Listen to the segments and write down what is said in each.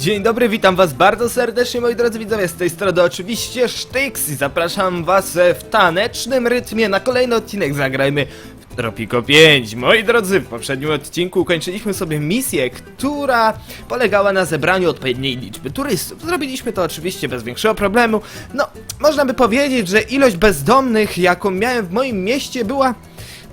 Dzień dobry, witam was bardzo serdecznie moi drodzy widzowie, z tej strony oczywiście Sztyks i zapraszam was w tanecznym rytmie na kolejny odcinek Zagrajmy w Tropico 5. Moi drodzy, w poprzednim odcinku ukończyliśmy sobie misję, która polegała na zebraniu odpowiedniej liczby turystów. Zrobiliśmy to oczywiście bez większego problemu. No, można by powiedzieć, że ilość bezdomnych, jaką miałem w moim mieście była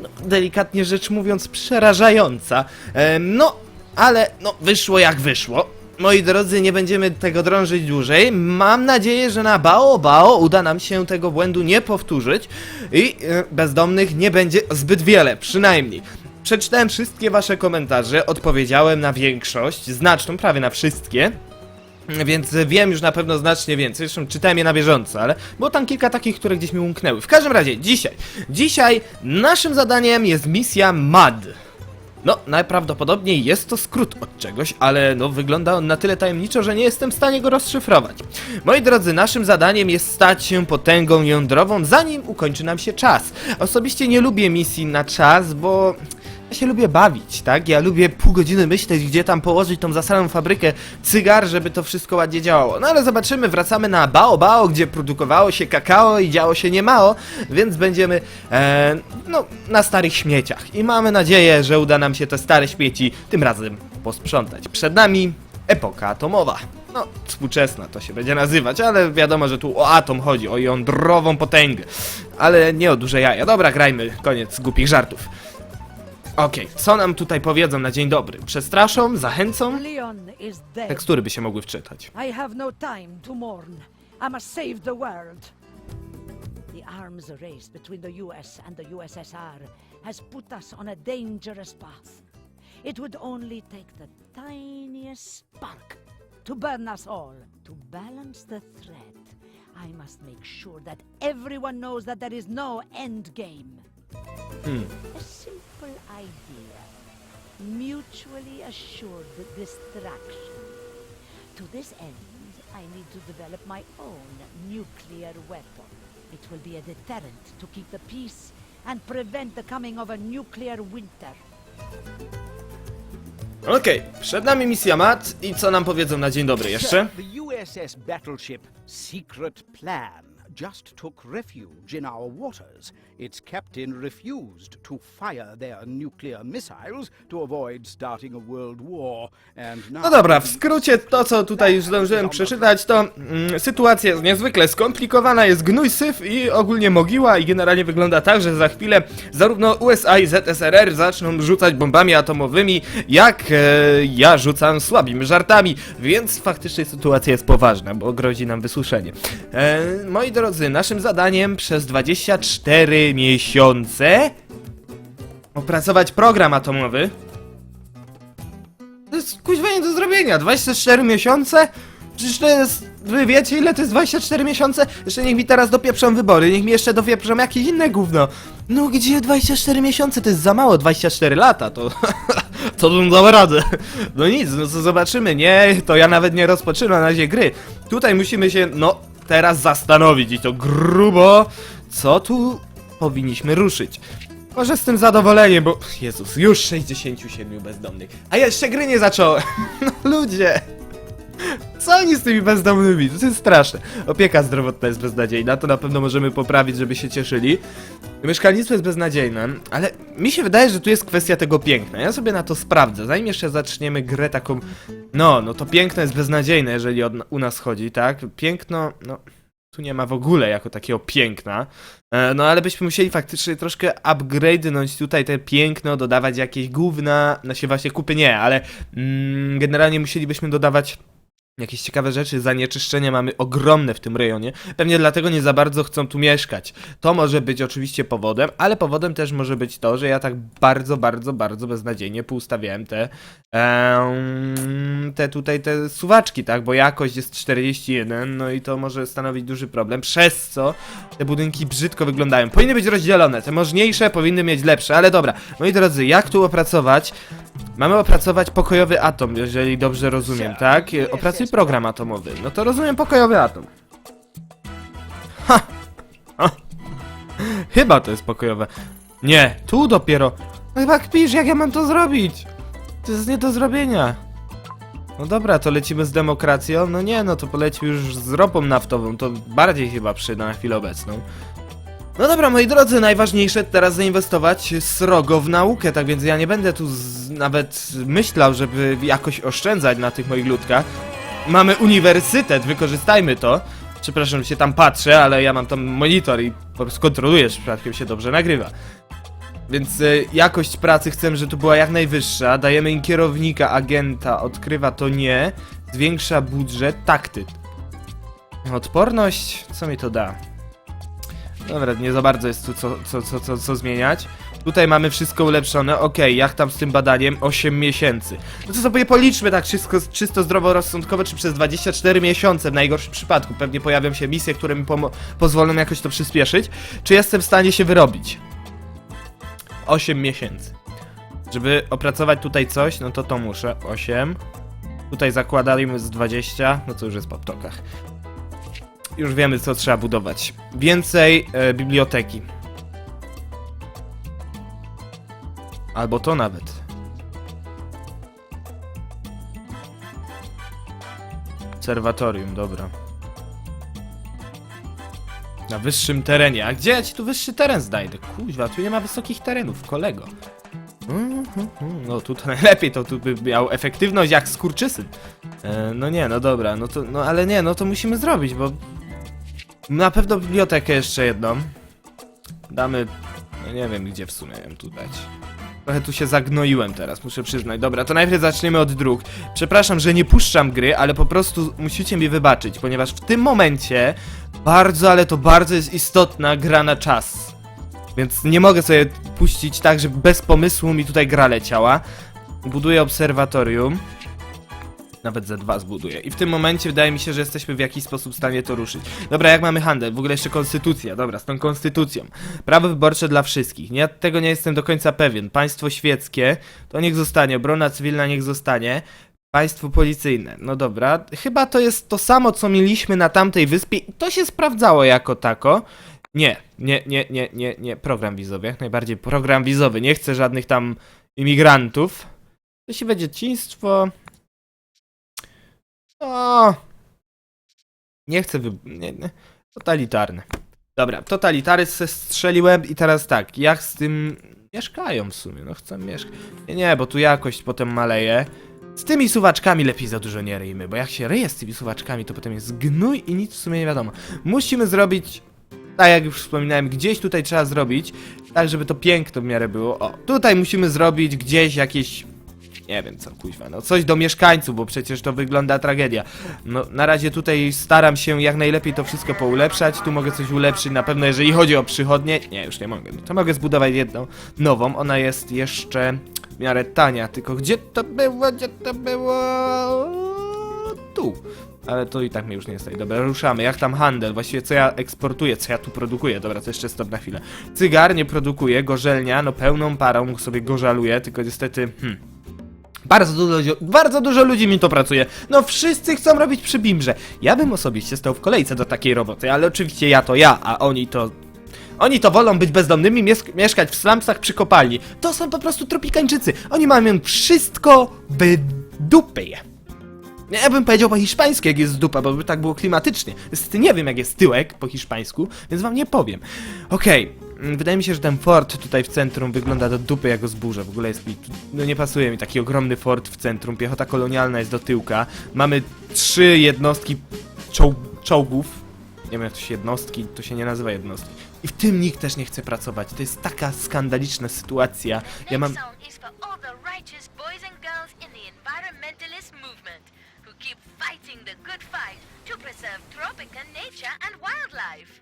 no, delikatnie rzecz mówiąc, przerażająca. Em, no, ale no, wyszło jak wyszło. Moi drodzy, nie będziemy tego drążyć dłużej. Mam nadzieję, że na Bao Bao uda nam się tego błędu nie powtórzyć i e, bezdomnych nie będzie zbyt wiele, przynajmniej. Przeczytałem wszystkie wasze komentarze, odpowiedziałem na większość, znaczną, prawie na wszystkie. Więc wiem już na pewno znacznie więcej, zresztą czytałem je na bieżąco, ale było tam kilka takich, które gdzieś mi umknęły. W każdym razie, dzisiaj, dzisiaj naszym zadaniem jest misja MAD. No, najprawdopodobniej jest to skrót od czegoś, ale no wygląda on na tyle tajemniczo, że nie jestem w stanie go rozszyfrować. Moi drodzy, naszym zadaniem jest stać się potęgą jądrową, zanim ukończy nam się czas. Osobiście nie lubię misji na czas, bo ja się lubię bawić, tak? Ja lubię pół godziny myśleć, gdzie tam położyć tą zasaną fabrykę cygar, żeby to wszystko ładnie działało. No ale zobaczymy, wracamy na Bao Bao, gdzie produkowało się kakao i działo się niemało, więc będziemy, e, no, na starych śmieciach. I mamy nadzieję, że uda nam się te stare śmieci tym razem posprzątać. Przed nami epoka atomowa. No, współczesna to się będzie nazywać, ale wiadomo, że tu o atom chodzi, o jądrową potęgę. Ale nie o duże jaja. Dobra, grajmy, koniec głupich żartów. Okej, co nam tutaj powiedzą na dzień dobry? Przestraszą? Zachęcą? Leon is dead. Tekstury by się mogły wczytać. I have no time to mourn. I must save the world. The arms race between the US and the USSR has put us on a dangerous path. It would only take the tiniest spark to burn us all. To balance the threat, I must make sure that everyone knows that there is no end game. A simple idea. Mutually assured destruction. To this end, I need to develop my own nuclear weapon. It will be a deterrent to keep the peace and prevent the coming of a nuclear winter. Okej, przed nami misja MAT i co nam powiedzą na dzień dobry jeszcze? The USS battleship Secret Plan just took refuge in our waters. Its captain refused to fire their nuclear missiles to avoid starting a world war. And now No dobra, w skrócie to co tutaj już zdążyłem przeczytać to mm, sytuacja jest niezwykle skomplikowana, jest gnój syf i ogólnie mogiła i generalnie wygląda tak, że za chwilę zarówno USA i ZSRR zaczną rzucać bombami atomowymi, jak e, ja rzucam słabymi żartami, więc faktycznie sytuacja jest poważna, bo grozi nam wysuszenie. E, moi drodzy, naszym zadaniem przez 24 miesiące opracować program atomowy, to jest kuźwa nie do zrobienia. 24 miesiące? Przecież to jest... Wy wiecie ile to jest 24 miesiące? Jeszcze niech mi teraz dopieprzą wybory, niech mi jeszcze dopieprzą jakieś inne gówno. No gdzie 24 miesiące? To jest za mało, 24 lata, to... to bym dał radę. No nic, no zobaczymy, nie? To ja nawet nie rozpoczynam na razie gry. Tutaj musimy się, no, teraz zastanowić i to grubo, co tu powinniśmy ruszyć. Może z tym zadowoleniem, bo Jezus, już 67 bezdomnych. A jeszcze gry nie zacząłem. No ludzie. Co oni z tymi bezdomnymi? To jest straszne. Opieka zdrowotna jest beznadziejna, to na pewno możemy poprawić, żeby się cieszyli. Mieszkalnictwo jest beznadziejne, ale mi się wydaje, że tu jest kwestia tego piękna. Ja sobie na to sprawdzę, zanim jeszcze zaczniemy grę taką... No, no to piękno jest beznadziejne, jeżeli od, u nas chodzi, tak? Piękno, no... Tu nie ma w ogóle jako takiego piękna. E, No ale byśmy musieli faktycznie troszkę upgrade'nąć tutaj te piękno, dodawać jakieś gówna, no się właśnie kupy nie, ale mm, generalnie musielibyśmy dodawać jakieś ciekawe rzeczy, zanieczyszczenia mamy ogromne w tym rejonie, pewnie dlatego nie za bardzo chcą tu mieszkać. To może być oczywiście powodem, ale powodem też może być to, że ja tak bardzo, bardzo, bardzo beznadziejnie poustawiałem te em, te tutaj te suwaczki, tak, bo jakość jest 41, no i to może stanowić duży problem, przez co te budynki brzydko wyglądają. Powinny być rozdzielone, te możniejsze powinny mieć lepsze, ale dobra, moi drodzy, jak tu opracować? Mamy opracować pokojowy atom, jeżeli dobrze rozumiem, tak? Program atomowy. No to rozumiem pokojowy atom. Ha! ha. Chyba to jest pokojowe. Nie, tu dopiero. No chyba kpisz, jak ja mam to zrobić? To jest nie do zrobienia. No dobra, to lecimy z demokracją? No nie, no to polecimy już z ropą naftową, to bardziej chyba przyda na chwilę obecną. No dobra, moi drodzy, najważniejsze teraz zainwestować srogo w naukę, tak więc ja nie będę tu nawet myślał, żeby jakoś oszczędzać na tych moich ludkach. Mamy uniwersytet, wykorzystajmy to. Przepraszam, się tam patrzę, ale ja mam tam monitor i po prostu kontroluję, czy przypadkiem się dobrze nagrywa. Więc y, jakość pracy chcemy, żeby tu była jak najwyższa. Dajemy im kierownika, agenta, odkrywa to nie. Zwiększa budżet, taktyk. Odporność, co mi to da? Dobra, nie za bardzo jest tu co, co, co, co, co zmieniać. Tutaj mamy wszystko ulepszone. Okej, jak tam z tym badaniem? 8 miesięcy. No to sobie policzmy tak wszystko czysto zdroworozsądkowo, czy przez 24 miesiące w najgorszym przypadku. Pewnie pojawią się misje, które mi pozwolą jakoś to przyspieszyć. Czy jestem w stanie się wyrobić? 8 miesięcy. Żeby opracować tutaj coś, no to to muszę. 8. Tutaj zakładajmy z 20, no to już jest po ptokach. Już wiemy, co trzeba budować. Więcej e, biblioteki. Albo to nawet. Obserwatorium, dobra. Na wyższym terenie. A gdzie ja ci tu wyższy teren znajdę? Kuźwa, tu nie ma wysokich terenów, kolego. Mhm. No tutaj najlepiej to tu by miał efektywność jak skurczysyn. E, no nie, no dobra, no to, no ale nie, no to musimy zrobić, bo na pewno bibliotekę jeszcze jedną. Damy, no nie wiem gdzie w sumie ją tu dać. Trochę tu się zagnoiłem teraz, muszę przyznać. Dobra, to najpierw zaczniemy od dróg. Przepraszam, że nie puszczam gry, ale po prostu musicie mi wybaczyć, ponieważ w tym momencie bardzo, ale to bardzo jest istotna gra na czas. Więc nie mogę sobie puścić tak, żeby bez pomysłu mi tutaj gra leciała. Buduję obserwatorium. Nawet ze dwa zbuduję. I w tym momencie wydaje mi się, że jesteśmy w jakiś sposób w stanie to ruszyć. Dobra, jak mamy handel? W ogóle jeszcze konstytucja. Dobra, z tą konstytucją. Prawo wyborcze dla wszystkich. Ja tego nie jestem do końca pewien. Państwo świeckie, to niech zostanie. Obrona cywilna niech zostanie. Państwo policyjne. No dobra, chyba to jest to samo, co mieliśmy na tamtej wyspie. i To się sprawdzało jako tako. Nie, nie, nie, nie, nie, nie. Program wizowy, jak najbardziej program wizowy. Nie chcę żadnych tam imigrantów. To się będzie dzieciństwo. O! Nie chcę wy... Nie, nie. Totalitarne. Dobra, totalitaryzm strzeliłem i teraz tak, jak z tym mieszkają w sumie, no chcę mieszkać. Nie, nie, bo tu jakość potem maleje. Z tymi suwaczkami lepiej za dużo nie ryjmy, bo jak się ryje z tymi suwaczkami, to potem jest gnój i nic w sumie nie wiadomo. Musimy zrobić, tak jak już wspominałem, gdzieś tutaj trzeba zrobić, tak żeby to piękno w miarę było. O, tutaj musimy zrobić gdzieś jakieś nie wiem co, kuźwa, no coś do mieszkańców, bo przecież to wygląda tragedia. No, na razie tutaj staram się jak najlepiej to wszystko poulepszać, tu mogę coś ulepszyć na pewno, jeżeli chodzi o przychodnie, nie, już nie mogę, no to mogę zbudować jedną nową, ona jest jeszcze w miarę tania, tylko gdzie to było, gdzie to było, tu. Ale to i tak mnie już nie stoi. Dobra, ruszamy. Jak tam handel? Właściwie co ja eksportuję, co ja tu produkuję? Dobra, to jeszcze stop na chwilę. Cygar nie produkuje, gorzelnia, no pełną parą sobie gorzaluję, tylko niestety, hmm, bardzo dużo, bardzo dużo ludzi mi to pracuje. No wszyscy chcą robić przy Bimrze. Ja bym osobiście stał w kolejce do takiej roboty, ale oczywiście ja to ja, a oni to... Oni to wolą być bezdomnymi, mies- mieszkać w slumsach przy kopalni. To są po prostu tropikańczycy. Oni mają wszystko w dupie. Nie, Ja bym powiedział po hiszpańsku, jak jest dupa, bo by tak było klimatycznie. Nie wiem, jak jest tyłek po hiszpańsku, więc wam nie powiem. Okej, mm, wydaje mi się, że ten fort tutaj w centrum wygląda do dupy jak go zburzę. W ogóle jest mi, no nie pasuje mi taki ogromny fort w centrum. Piechota kolonialna jest do tyłka. Mamy trzy jednostki czoł czołgów. Nie wiem, jak to się jednostki, to się nie nazywa jednostki. I w tym nikt też nie chce pracować. To jest taka skandaliczna sytuacja. Ja mam...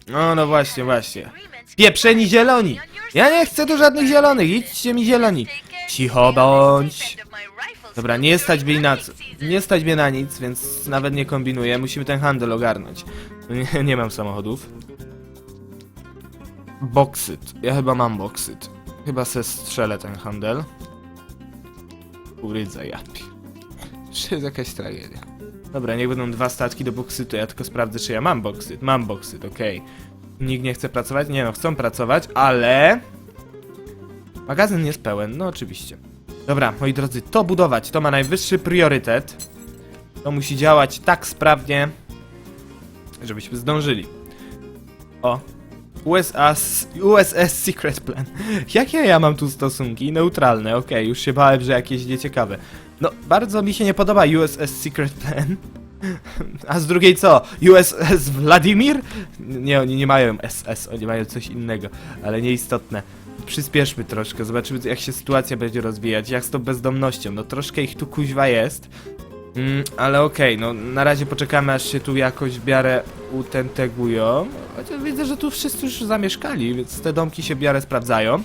No, no właśnie, właśnie. Pieprzeni zieloni! Ja nie chcę tu żadnych zielonych, idźcie mi zieloni. Cicho bądź. Dobra, nie stać mnie na co. Nie stać mnie na nic, więc nawet nie kombinuję. Musimy ten handel ogarnąć. Nie, nie mam samochodów. Boksyt. Ja chyba mam boksyt. Chyba se strzelę ten handel. Urydza japi. Czy jest jakaś tragedia? Dobra, niech będą dwa statki do boksytu. Ja tylko sprawdzę, czy ja mam boksyt. Mam boksyt, okej. Nikt nie chce pracować? Nie no, chcą pracować, ale... Magazyn jest pełen, no oczywiście. Dobra, moi drodzy, to budować, to ma najwyższy priorytet. To musi działać tak sprawnie, żebyśmy zdążyli. O. USA, USS Secret Plan. Jakie ja mam tu stosunki? Neutralne, okej, już się bałem, że jakieś nieciekawe. No, bardzo mi się nie podoba USS Secret Plan. A z drugiej co? USS Wladimir? Nie, oni nie mają SS, oni mają coś innego, ale nieistotne. Przyspieszmy troszkę, zobaczymy jak się sytuacja będzie rozwijać, jak z tą bezdomnością. No troszkę ich tu kuźwa jest. Mm, ale okej, no na razie poczekamy aż się tu jakoś w miarę utentegują. Chociaż widzę, że tu wszyscy już zamieszkali, więc te domki się w miarę sprawdzają.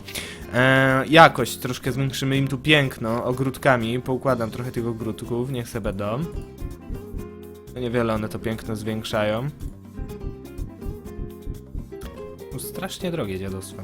E, jakoś troszkę zwiększymy im tu piękno ogródkami, poukładam trochę tych ogródków, niech se będą. No Niewiele one to piękno zwiększają. No, strasznie drogie dziadostwo.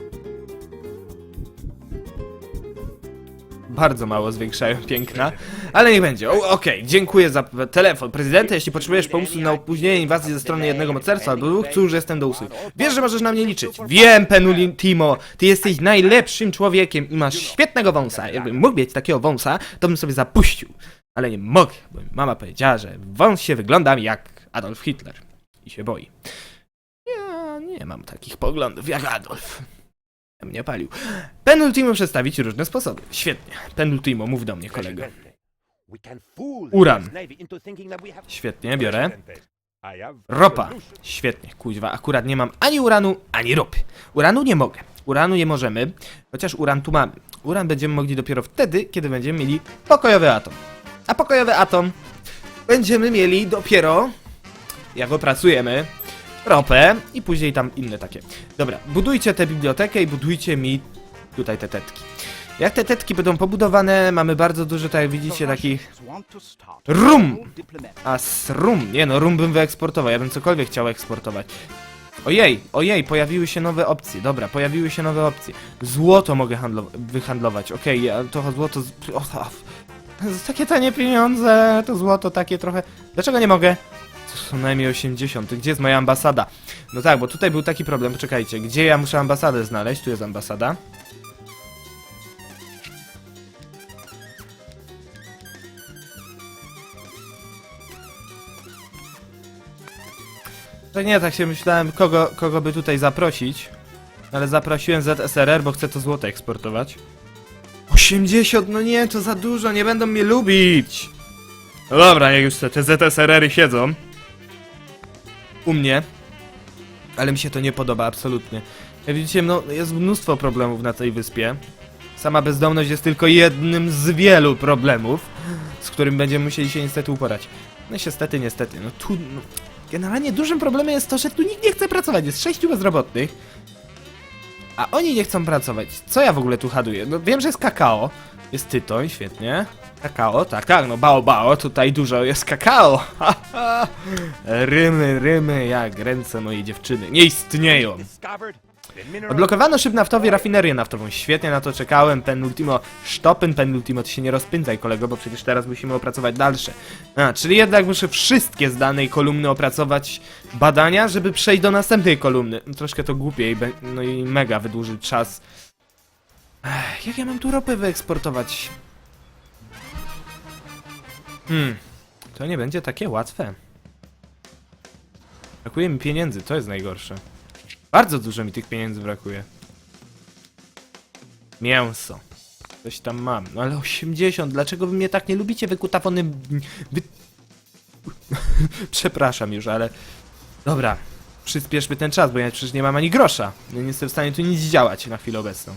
Bardzo mało zwiększają piękna, ale niech będzie. O, Okej, dziękuję za p- telefon. Prezydenta, jeśli potrzebujesz pomysłu na opóźnienie inwazji ze strony jednego mocarstwa albo dwóch, cóż, jestem do usług. Wiesz, że możesz na mnie liczyć. Wiem, Penulin Timo, ty jesteś najlepszym człowiekiem i masz świetnego wąsa. Jakbym mógł mieć takiego wąsa, to bym sobie zapuścił. Ale nie mogę, bo mama powiedziała, że wąs się wyglądam jak Adolf Hitler. I się boi. Ja nie mam takich poglądów jak Adolf. Ja mnie palił. Penultimo przedstawić różne sposoby. Świetnie. Penultimo, mów do mnie, kolego. Uran. Świetnie, biorę. Ropa. Świetnie, kuźwa. Akurat nie mam ani uranu, ani ropy. Uranu nie mogę. Uranu nie możemy, chociaż uran tu mamy. Uran będziemy mogli dopiero wtedy, kiedy będziemy mieli pokojowy atom. A pokojowy atom będziemy mieli dopiero, jak opracujemy, ropę i później tam inne takie. Dobra, budujcie tę bibliotekę i budujcie mi tutaj te tetki. Jak te tetki będą pobudowane, mamy bardzo dużo, tak jak widzicie, takich Rum! A z rum, nie no, rum bym wyeksportował, ja bym cokolwiek chciał eksportować. Ojej, ojej, pojawiły się nowe opcje, dobra, pojawiły się nowe opcje. Złoto mogę handlo- wyhandlować, okej, ja to złoto... Z... Takie tanie pieniądze, to złoto takie trochę... Dlaczego nie mogę? Są najmniej 80, gdzie jest moja ambasada? No tak, bo tutaj był taki problem, poczekajcie, gdzie ja muszę ambasadę znaleźć? Tu jest ambasada. To nie, tak się myślałem, kogo, kogo by tutaj zaprosić. Ale zaprosiłem ZSRR, bo chcę to złoto eksportować. 80, no nie, to za dużo, nie będą mnie lubić. No dobra, jak już te, te ZSRR-y siedzą. U mnie. Ale mi się to nie podoba, absolutnie. Jak widzicie, no, jest mnóstwo problemów na tej wyspie. Sama bezdomność jest tylko jednym z wielu problemów, z którym będziemy musieli się niestety uporać. No niestety, niestety, no tu... No, generalnie dużym problemem jest to, że tu nikt nie chce pracować, jest sześciu bezrobotnych. A oni nie chcą pracować. Co ja w ogóle tu haduję? No wiem, że jest kakao. Jest tytoń, świetnie. Kakao, tak, tak, no bao bao, tutaj dużo jest kakao. Rymy, rymy, jak ręce mojej dziewczyny. Nie istnieją. Odblokowano szyb naftowy i rafinerię naftową. Świetnie na to czekałem. Penultimo, sztopen penultimo, ty się nie rozpędzaj kolego, bo przecież teraz musimy opracować dalsze. A, czyli jednak muszę wszystkie z danej kolumny opracować badania, żeby przejść do następnej kolumny. No, troszkę to głupie i, no i mega wydłuży czas. Ech, jak ja mam tu ropę wyeksportować? Hmm, to nie będzie takie łatwe. Brakuje mi pieniędzy, to jest najgorsze. Bardzo dużo mi tych pieniędzy brakuje. Mięso. Coś tam mam. No ale 80, dlaczego wy mnie tak nie lubicie, wykutafony... Wy... Przepraszam już, ale... Dobra, przyspieszmy ten czas, bo ja przecież nie mam ani grosza. No nie jestem w stanie tu nic działać na chwilę obecną.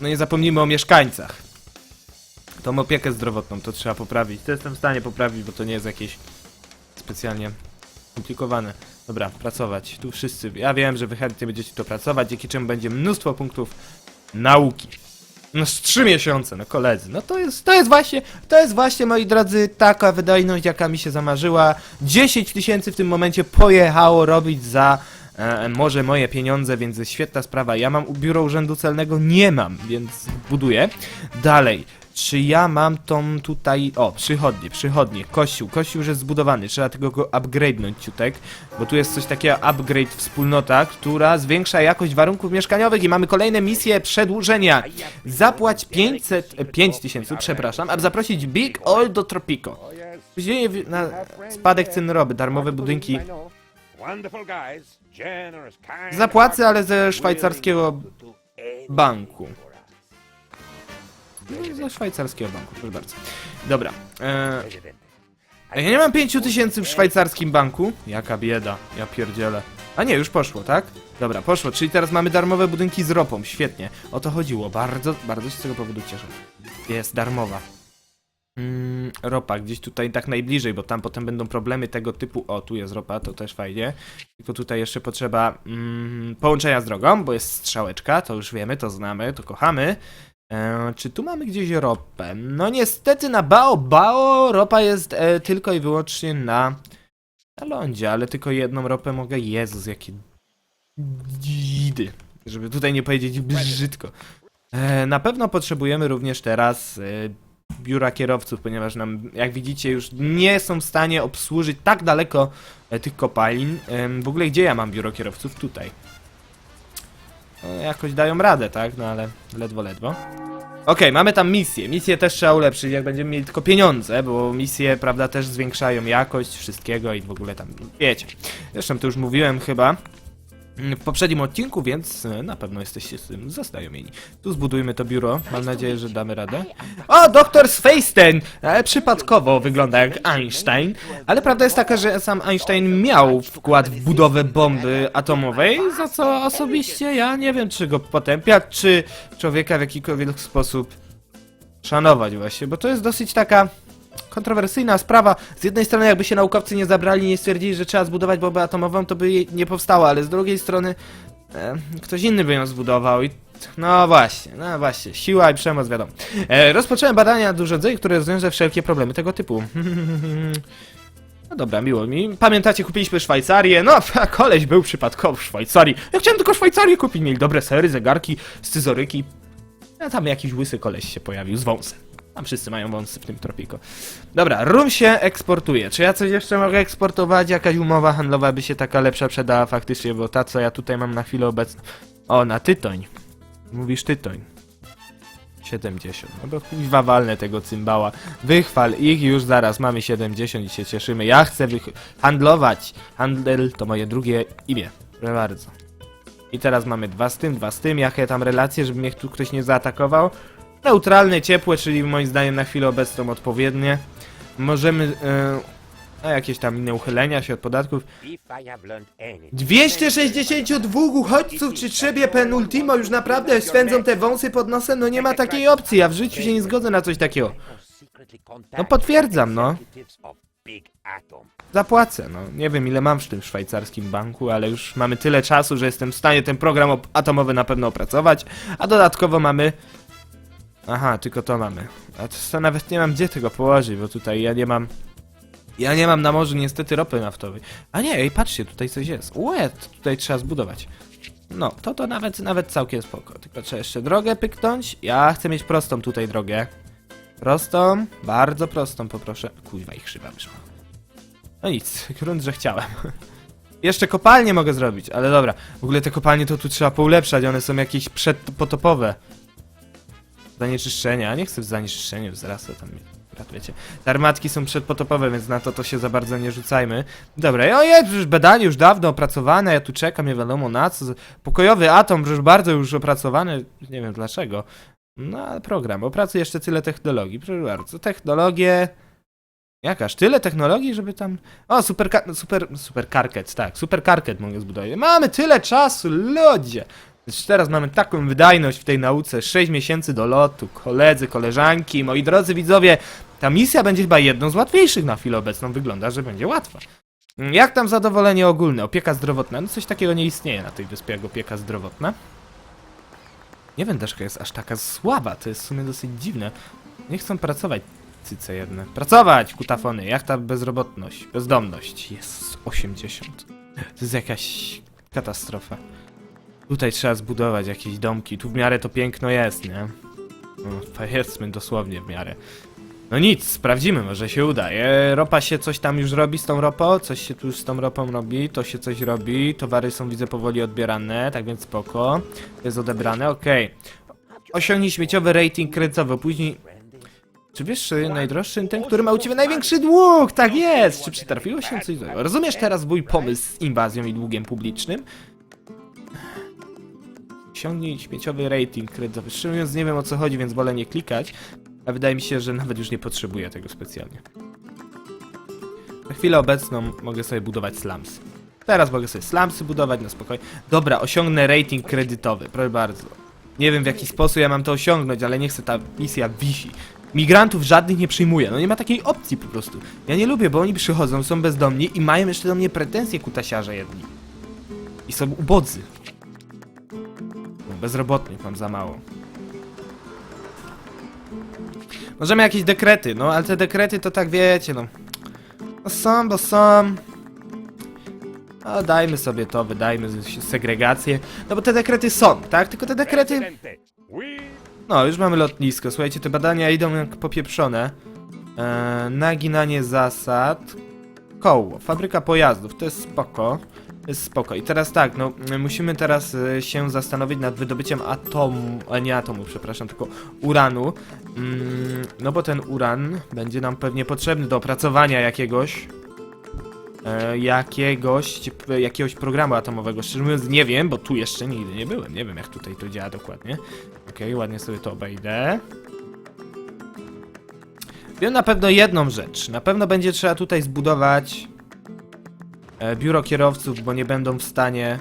No nie zapomnijmy o mieszkańcach. Tą opiekę zdrowotną to trzeba poprawić. To jestem w stanie poprawić, bo to nie jest jakieś specjalnie skomplikowane. Dobra, pracować. Tu wszyscy. Ja wiem, że wy chętnie będziecie to pracować, dzięki czemu będzie mnóstwo punktów nauki. No z trzy miesiące, no koledzy. No to jest, to jest właśnie, to jest właśnie, moi drodzy, taka wydajność, jaka mi się zamarzyła. 10 tysięcy w tym momencie pojechało robić za e, może moje pieniądze, więc świetna sprawa. Ja mam biuro urzędu celnego? Nie mam, więc buduję. Dalej. Czy ja mam tą tutaj... O, przychodnie, przychodnie, kościół. Kościół już jest zbudowany, trzeba tylko go upgrade'nąć ciutek, bo tu jest coś takiego upgrade wspólnota, która zwiększa jakość warunków mieszkaniowych i mamy kolejne misje przedłużenia. Zapłać 500... e, 5000, przepraszam, aby zaprosić Big Oil do Tropico. Spóźnienie w- na spadek cen roby, darmowe budynki. Zapłacę, ale ze szwajcarskiego banku. No, szwajcarskiego banku, proszę bardzo. Dobra. E, ja nie mam 5000 tysięcy w szwajcarskim banku. Jaka bieda, ja pierdzielę. A nie, już poszło, tak? Dobra, poszło, czyli teraz mamy darmowe budynki z ropą, świetnie. O to chodziło, bardzo, bardzo się z tego powodu cieszę. Jest, darmowa. Mm, ropa, gdzieś tutaj tak najbliżej, bo tam potem będą problemy tego typu. O, tu jest ropa, to też fajnie. Tylko tutaj jeszcze potrzeba mm, połączenia z drogą, bo jest strzałeczka, to już wiemy, to znamy, to kochamy. E, czy tu mamy gdzieś ropę? No niestety na Bao Bao ropa jest e, tylko i wyłącznie na, na lądzie, ale tylko jedną ropę mogę. Jezus, jakie dzidy. Żeby tutaj nie powiedzieć brzydko. E, na pewno potrzebujemy również teraz e, biura kierowców, ponieważ nam, jak widzicie, już nie są w stanie obsłużyć tak daleko e, tych kopalin. Em, w ogóle gdzie ja mam biuro kierowców? Tutaj. No, jakoś dają radę, tak? No ale ledwo, ledwo. Okej, mamy tam misje. Misje też trzeba ulepszyć, jak będziemy mieli tylko pieniądze, bo misje, prawda, też zwiększają jakość wszystkiego i w ogóle tam, wiecie. Zresztą to już mówiłem chyba w poprzednim odcinku, więc e, na pewno jesteście z tym zaznajomieni. Tu zbudujmy to biuro, mam nadzieję, że damy radę. O, doktor Sfeisten! E, przypadkowo wygląda jak Einstein, ale prawda jest taka, że sam Einstein miał wkład w budowę bomby atomowej, za co osobiście ja nie wiem, czy go potępiać, czy człowieka w jakikolwiek sposób szanować właśnie, bo to jest dosyć taka kontrowersyjna sprawa. Z jednej strony jakby się naukowcy nie zabrali, nie stwierdzili, że trzeba zbudować bombę atomową, to by jej nie powstała, ale z drugiej strony e, ktoś inny by ją zbudował i no właśnie, no właśnie, siła i przemoc, wiadomo. E, rozpocząłem badania nad urządzeniem, które rozwiąże wszelkie problemy tego typu. No dobra, miło mi. Pamiętacie, kupiliśmy Szwajcarię. No, a koleś był przypadkowo w Szwajcarii. Ja chciałem tylko Szwajcarię kupić. Mieli dobre sery, zegarki, scyzoryki. A tam jakiś łysy koleś się pojawił z wąsem. Tam wszyscy mają wąsy w tym tropiku. Dobra, rum się eksportuje. Czy ja coś jeszcze mogę eksportować? Jakaś umowa handlowa by się taka lepsza przydała faktycznie, bo ta, co ja tutaj mam na chwilę obecną. O, na tytoń. Mówisz tytoń. 70. No to kuźwa walnę tego cymbała. Wychwal ich już zaraz. Mamy 70 i się cieszymy. Ja chcę handlować. Handel to moje drugie imię. Proszę bardzo. I teraz mamy dwa z tym, dwa z tym. Jakie tam relacje, żeby mnie tu ktoś nie zaatakował? Neutralne, ciepłe, czyli moim zdaniem na chwilę obecną odpowiednie. Możemy... A jakieś tam inne uchylenia się od podatków. 262 uchodźców czy trzebie penultimo już naprawdę swędzą te wąsy pod nosem? No nie ma takiej opcji, ja w życiu się nie zgodzę na coś takiego. No potwierdzam, no. Zapłacę, no. Nie wiem ile mam w tym szwajcarskim banku, ale już mamy tyle czasu, że jestem w stanie ten program atomowy na pewno opracować, a dodatkowo mamy... Aha, tylko to mamy. A to, nawet nie mam gdzie tego położyć, bo tutaj ja nie mam... Ja nie mam na morzu niestety ropy naftowej. A nie, ej, patrzcie, tutaj coś jest. Łet, tutaj trzeba zbudować. No, to to nawet, nawet całkiem spoko. Tylko trzeba jeszcze drogę pyknąć. Ja chcę mieć prostą tutaj drogę. Prostą, bardzo prostą poproszę. Kuźwa, ich krzywa wyszła. No nic, grunt, że chciałem. Jeszcze kopalnie mogę zrobić, ale dobra. W ogóle te kopalnie to tu trzeba poulepszać, one są jakieś przedpotopowe. Zanieczyszczenie, a nie chcę w zanieczyszczenie, zaraz to tam akurat wiecie. Te armatki są przedpotopowe, więc na to to się za bardzo nie rzucajmy. Dobra, o jest, już badanie już dawno opracowane, ja tu czekam, nie wiadomo na co. Pokojowy atom, już bardzo już opracowany, nie wiem dlaczego. No, ale program, opracuj jeszcze tyle technologii, proszę bardzo. Technologie... Jakaż, tyle technologii, żeby tam... O, super, super, super karket, tak, super karket mogę zbudować. Mamy tyle czasu, ludzie! Więc teraz mamy taką wydajność w tej nauce, 6 miesięcy do lotu, koledzy, koleżanki, moi drodzy widzowie, ta misja będzie chyba jedną z łatwiejszych na chwilę obecną, wygląda, że będzie łatwa. Mm, Jak tam zadowolenie ogólne, opieka zdrowotna? No coś takiego nie istnieje na tej wyspie jak opieka zdrowotna. Nie wiem, deszka jest aż taka słaba, to jest w sumie dosyć dziwne. Nie chcą pracować cyce jedne. Pracować, kutafony, jak ta bezrobotność, bezdomność. Jest 80. To jest jakaś katastrofa. Tutaj trzeba zbudować jakieś domki, tu w miarę to piękno jest, nie? No, dosłownie w miarę. No nic, sprawdzimy, może się uda. E, ropa się coś tam już robi z tą ropą, coś się tu z tą ropą robi, to się coś robi, towary są widzę powoli odbierane, tak więc spoko. Jest odebrane, okej. Osiągnij śmieciowy rating kredytowy, później Czy wiesz, że najdroższy ten, który ma u ciebie największy dług? Tak jest! Czy przytrafiło się coś złego? Rozumiesz teraz mój pomysł z inwazją i długiem publicznym? Osiągnij śmieciowy rating kredytowy. Szczerze mówiąc, nie wiem o co chodzi, więc wolę nie klikać. A wydaje mi się, że nawet już nie potrzebuję tego specjalnie. Na chwilę obecną mogę sobie budować slums. Teraz mogę sobie slumsy budować na spokojnie. Dobra, osiągnę rating kredytowy, proszę bardzo. Nie wiem w jaki sposób ja mam to osiągnąć, ale nie chcę ta misja wisi. Migrantów żadnych nie przyjmuję, no nie ma takiej opcji po prostu. Ja nie lubię, bo oni przychodzą, są bezdomni i mają jeszcze do mnie pretensje kutasiarze jedni. I są ubodzy. No, bezrobotnych mam za mało. Możemy jakieś dekrety, no ale te dekrety to tak wiecie, no. No są, bo są. A dajmy sobie to, wydajmy segregację. No bo te dekrety są, tak? Tylko te dekrety... No, już mamy lotnisko. Słuchajcie, te badania idą jak popieprzone. Eee, naginanie zasad. Koło. Fabryka pojazdów. To jest spoko. Spoko. I teraz tak, no musimy teraz e, się zastanowić nad wydobyciem atomu, a nie atomu, przepraszam, tylko uranu. Mm, no bo ten uran będzie nam pewnie potrzebny do opracowania jakiegoś e, jakiegoś, jakiegoś programu atomowego. Szczerze mówiąc nie wiem, bo tu jeszcze nigdy nie byłem. Nie wiem jak tutaj to działa dokładnie. Okej, ładnie sobie to obejdę. Wiem na pewno jedną rzecz. Na pewno będzie trzeba tutaj zbudować e, biuro kierowców, bo nie będą w stanie.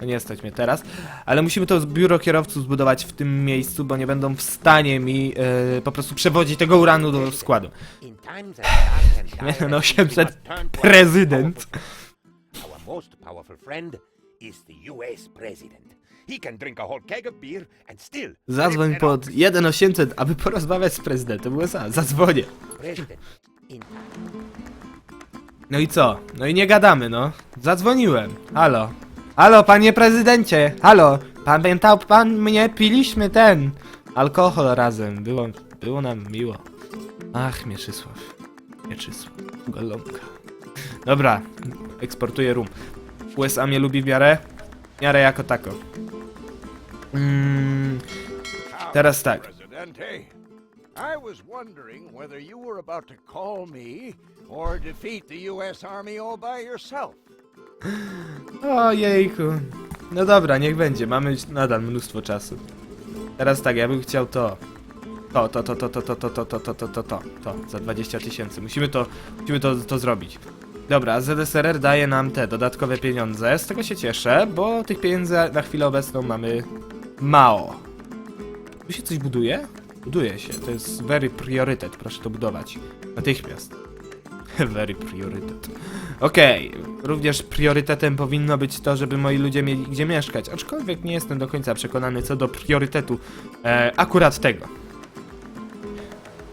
No nie stać mnie teraz, ale musimy to biuro kierowców zbudować w tym miejscu, bo nie będą w stanie mi e, po prostu przewodzić tego uranu do składu. No, we 800 must turn to our prezydent. most powerful friend is the US president. He can drink a whole keg of beer and still Zadzwoń pod an 1800, aby porozmawiać z prezydentem USA. Zadzwonię. president. No i co? No i nie gadamy, no. Zadzwoniłem. Halo. Halo, panie prezydencie. Halo. Pamiętał pan mnie? Piliśmy ten alkohol razem. Było, było nam miło. Ach, Mieczysław. Mieczysław. Golonka. Dobra, eksportuję rum. USA mnie lubi w miarę? W miarę jako tako. Mm, teraz tak. I was wondering whether you were about to call me or defeat the U.S. Army all by yourself. Ojejku. No dobra, niech będzie. Mamy nadal mnóstwo czasu. Teraz tak, ja bym chciał to. To, to, to, to, to, to, to, to, to, to, to, to, to, to, za 20 tysięcy. Musimy to, musimy to, to zrobić. Dobra, ZSRR daje nam te dodatkowe pieniądze. Z tego się cieszę, bo tych pieniędzy na chwilę obecną mamy mało. Tu się coś buduje? Buduje się. To jest very priorytet. Proszę to budować. Natychmiast. Very priorytet. Okej, również priorytetem powinno być to, żeby moi ludzie mieli gdzie mieszkać, aczkolwiek nie jestem do końca przekonany co do priorytetu e, akurat tego.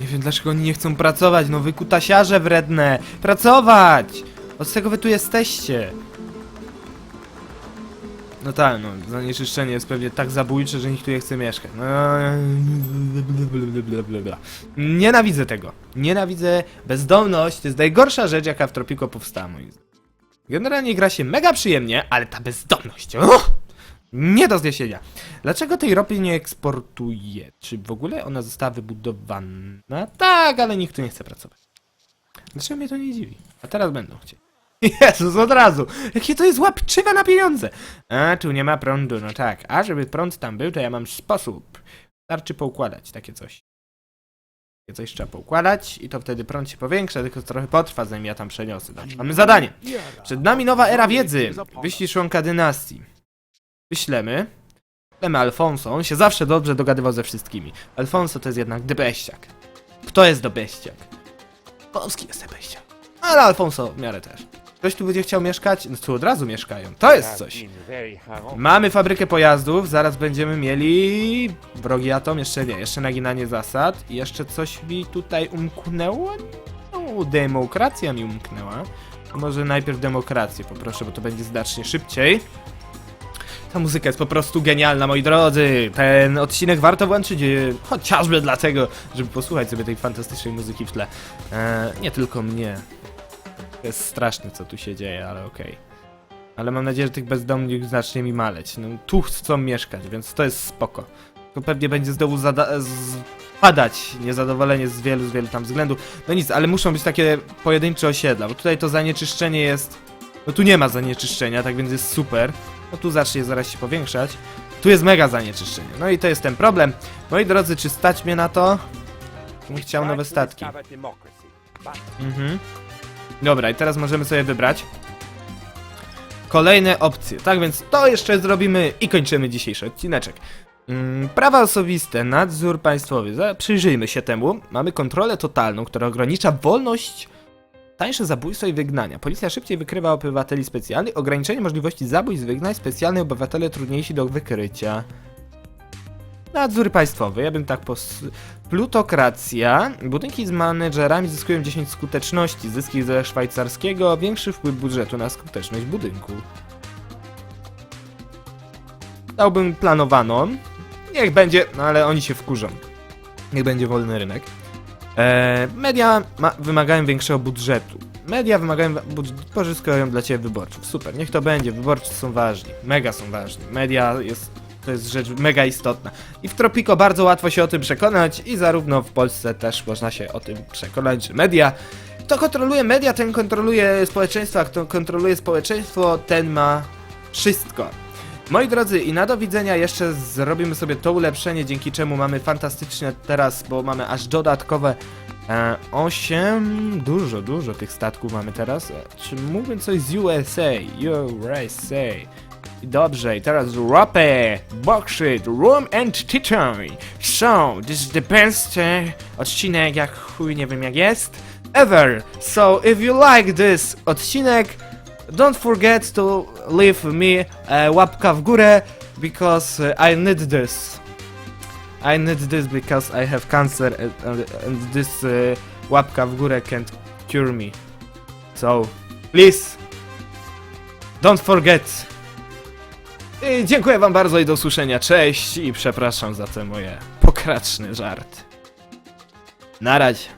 Nie wiem dlaczego oni nie chcą pracować, no wy kutasiarze wredne! Pracować! Od tego wy tu jesteście! No tak, no, zanieczyszczenie jest pewnie tak zabójcze, że nikt tu nie chce mieszkać. No. Nienawidzę tego. Nienawidzę bezdomność. To jest najgorsza rzecz, jaka w Tropico powstała, moim zdaniem. Generalnie gra się mega przyjemnie, ale ta bezdomność. uch, nie do zniesienia. Dlaczego tej ropy nie eksportuje? Czy w ogóle ona została wybudowana? Tak, ale nikt tu nie chce pracować. Dlaczego mnie to nie dziwi? A teraz będą chcieli. Jezus, od razu! Jakie to jest łapczywe na pieniądze! A, tu nie ma prądu, no tak. A żeby prąd tam był, to ja mam sposób. Starczy poukładać takie coś. Takie coś trzeba poukładać i to wtedy prąd się powiększa, tylko trochę potrwa, zanim ja tam przeniosę. Dobrze, mamy zadanie. Przed nami nowa era wiedzy. Wyślij członka dynastii. Wyślemy. Wyślemy Alfonso. On się zawsze dobrze dogadywał ze wszystkimi. Alfonso to jest jednak debeściak. Kto jest debeściak? Polski jest debeściak. Ale Alfonso w miarę też. Ktoś tu będzie chciał mieszkać? No tu od razu mieszkają. To jest coś. Mamy fabrykę pojazdów, zaraz będziemy mieli wrogi atom, jeszcze nie, jeszcze naginanie zasad i jeszcze coś mi tutaj umknęło? No, demokracja mi umknęła. To może najpierw demokrację poproszę, bo to będzie znacznie szybciej. Ta muzyka jest po prostu genialna, moi drodzy. Ten odcinek warto włączyć e, chociażby dlatego, żeby posłuchać sobie tej fantastycznej muzyki w tle. E, nie tylko mnie. To jest straszne, co tu się dzieje, ale okej. Ale mam nadzieję, że tych bezdomnych zacznie mi maleć. No, tu chcą mieszkać, więc to jest spoko. to pewnie będzie znowu zada- z- padać niezadowolenie z wielu, z wielu tam względów. No nic, ale muszą być takie pojedyncze osiedla, bo tutaj to zanieczyszczenie jest... No tu nie ma zanieczyszczenia, tak więc jest super. No tu zacznie zaraz się powiększać. Tu jest mega zanieczyszczenie. No i to jest ten problem. Moi drodzy, czy stać mnie na to? Bym chciał nowe statki. Mhm. Dobra, i teraz możemy sobie wybrać kolejne opcje. Tak więc to jeszcze zrobimy i kończymy dzisiejszy odcineczek. Mm, prawa osobiste, nadzór państwowy. Przyjrzyjmy się temu. Mamy kontrolę totalną, która ogranicza wolność, tańsze zabójstwo i wygnania. Policja szybciej wykrywa obywateli specjalnych. Ograniczenie możliwości zabójstw, wygnań. Specjalne obywatele trudniejsi do wykrycia. Nadzór państwowy, ja bym tak pos... Plutokracja. Budynki z menedżerami zyskują 10 skuteczności. Zyski ze szwajcarskiego, większy wpływ budżetu na skuteczność budynku. Dałbym planowaną. Niech będzie, no ale oni się wkurzą. Niech będzie wolny rynek. Eee, media ma, wymagają większego budżetu. Media wymagają budżetu, pozyskują dla ciebie wyborców. Super, niech to będzie. Wyborcy są ważni. Mega są ważni. Media jest to jest rzecz mega istotna. I w Tropico bardzo łatwo się o tym przekonać i zarówno w Polsce też można się o tym przekonać, że media kto kontroluje media, ten kontroluje społeczeństwo, a kto kontroluje społeczeństwo, ten ma wszystko. Moi drodzy, i na do widzenia jeszcze zrobimy sobie to ulepszenie, dzięki czemu mamy fantastycznie teraz, bo mamy aż dodatkowe e, 8, dużo, dużo tych statków mamy teraz. E, Czy mógłbym coś z USA? USA. Dobrze, i teraz ropę, bauxite, room and titan. So, this is the best e, odcinek, jak chuj, nie wiem jak jest, ever. So, if you like this odcinek, don't forget to leave me e, łapka w górę, because e, I need this. I need this because I have cancer and, and, and this e, łapka w górę can't cure me. So, please, don't forget. I dziękuję wam bardzo i do usłyszenia. Cześć i przepraszam za te moje pokraczny żart. Na razie.